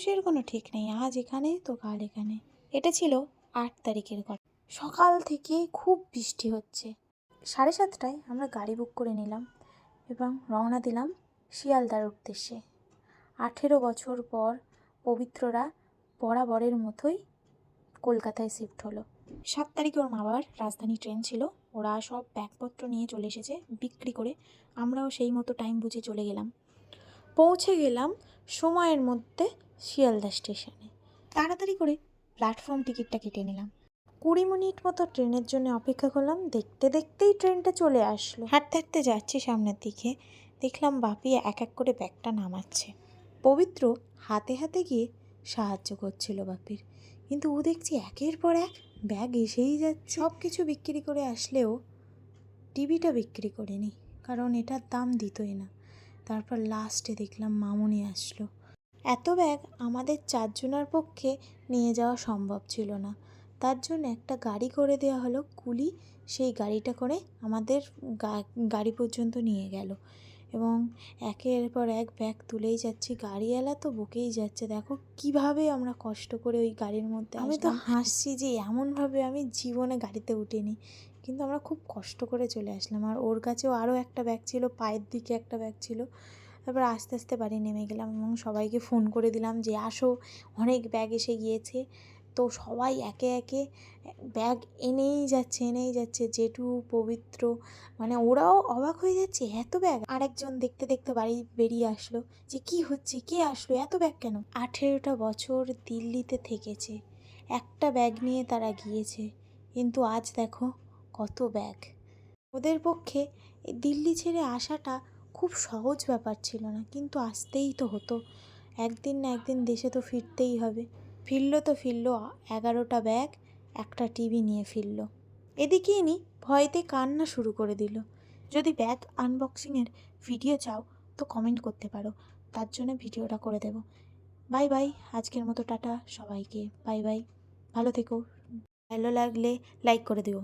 মানুষের কোনো ঠিক নেই। আজ এখানে, তো কাল এখানে। এটা ছিল আট তারিখের কথা সকাল থেকে খুব বৃষ্টি হচ্ছে। সাড়ে সাতটায় আমরা গাড়ি বুক করে নিলাম এবং রওনা দিলাম শিয়ালদার উদ্দেশ্যে। আঠেরো বছর পর পবিত্ররা বরাবরের মতোই কলকাতায় শিফট হলো। সাত তারিখে ওর মা বাবার রাজধানী ট্রেন ছিল। ওরা সব ব্যাগপত্র নিয়ে চলে এসেছে, বিক্রি করে। আমরাও সেই মতো টাইম বুঝে চলে গেলাম। পৌঁছে গেলাম সময়ের মধ্যে শিয়ালদা স্টেশনে। তাড়াতাড়ি করে প্ল্যাটফর্ম টিকিটটা কেটে নিলাম। কুড়ি মিনিট মতো ট্রেনের জন্য অপেক্ষা করলাম। দেখতে দেখতেই ট্রেনটা চলে আসলো। হাঁটতে হাঁটতে যাচ্ছি সামনের দিকে। দেখলাম বাপি এক এক করে ব্যাগটা নামাচ্ছে। পবিত্র হাতে হাতে গিয়ে সাহায্য করছিল বাপির। কিন্তু ও দেখছি একের পর এক ব্যাগ এসেই যাচ্ছে। সব কিছু বিক্রি করে আসলেও টিভিটা বিক্রি করিনি। কারণ এটার দাম দিতই না। তারপর লাস্টে দেখলাম মামুনি আসলো। এত ব্যাগ আমাদের চারজনের পক্ষে নিয়ে যাওয়া সম্ভব ছিল না। তার জন্য একটা গাড়ি করে দেওয়া হলো কুলি সেই গাড়িটা করে আমাদের গা- গাড়ি পর্যন্ত নিয়ে গেল। এবং একের পর এক ব্যাগ তুলেই যাচ্ছি। গাড়িওয়ালা তো বকেই যাচ্ছে। দেখো কীভাবে আমরা কষ্ট করে ওই গাড়ির মধ্যে আমি তো হাসছি যে এমনভাবে আমি জীবনে গাড়িতে উঠিনি। কিন্তু আমরা খুব কষ্ট করে চলে আসলাম। আর ওর কাছেও আরও একটা ব্যাগ ছিল পায়ের দিকে একটা ব্যাগ ছিল। তারপর আস্তে আস্তে বাড়ি নেমে গেলাম এবং সবাইকে ফোন করে দিলাম যে, আসো। অনেক ব্যাগ এসে গিয়েছে। তো সবাই একে একে ব্যাগ এনেই যাচ্ছে এনেই যাচ্ছে। জেঠু, পবিত্র মানে ওরাও অবাক হয়ে যাচ্ছে, এত ব্যাগ? আরেকজন দেখতে দেখতে বাড়ি বেরিয়ে আসলো যে, কি হচ্ছে? কে আসলো? এত ব্যাগ কেন? আঠেরোটা বছর দিল্লিতে থেকেছে। একটা ব্যাগ নিয়ে তারা গিয়েছে। কিন্তু আজ দেখো কত ব্যাগ। ওদের পক্ষে দিল্লি ছেড়ে আসাটা খুব সহজ ব্যাপার ছিল না, কিন্তু আসতেই তো হতো। একদিন না একদিন দেশে তো ফিরতেই হবে। ফিরলো তো ফিরল, এগারোটা ব্যাগ, একটা টিভি নিয়ে ফিরলো। এদিকে ইনি ভয়তে কান্না শুরু করে দিল। যদি ব্যাগ আনবক্সিংয়ের ভিডিও চাও, তো কমেন্ট করতে পারো। তার জন্য ভিডিওটা করে দেব। বাই বাই, আজকের মতো টাটা সবাইকে। Bye bye. ভালো থেকো। ভালো লাগলে লাইক করে দিও।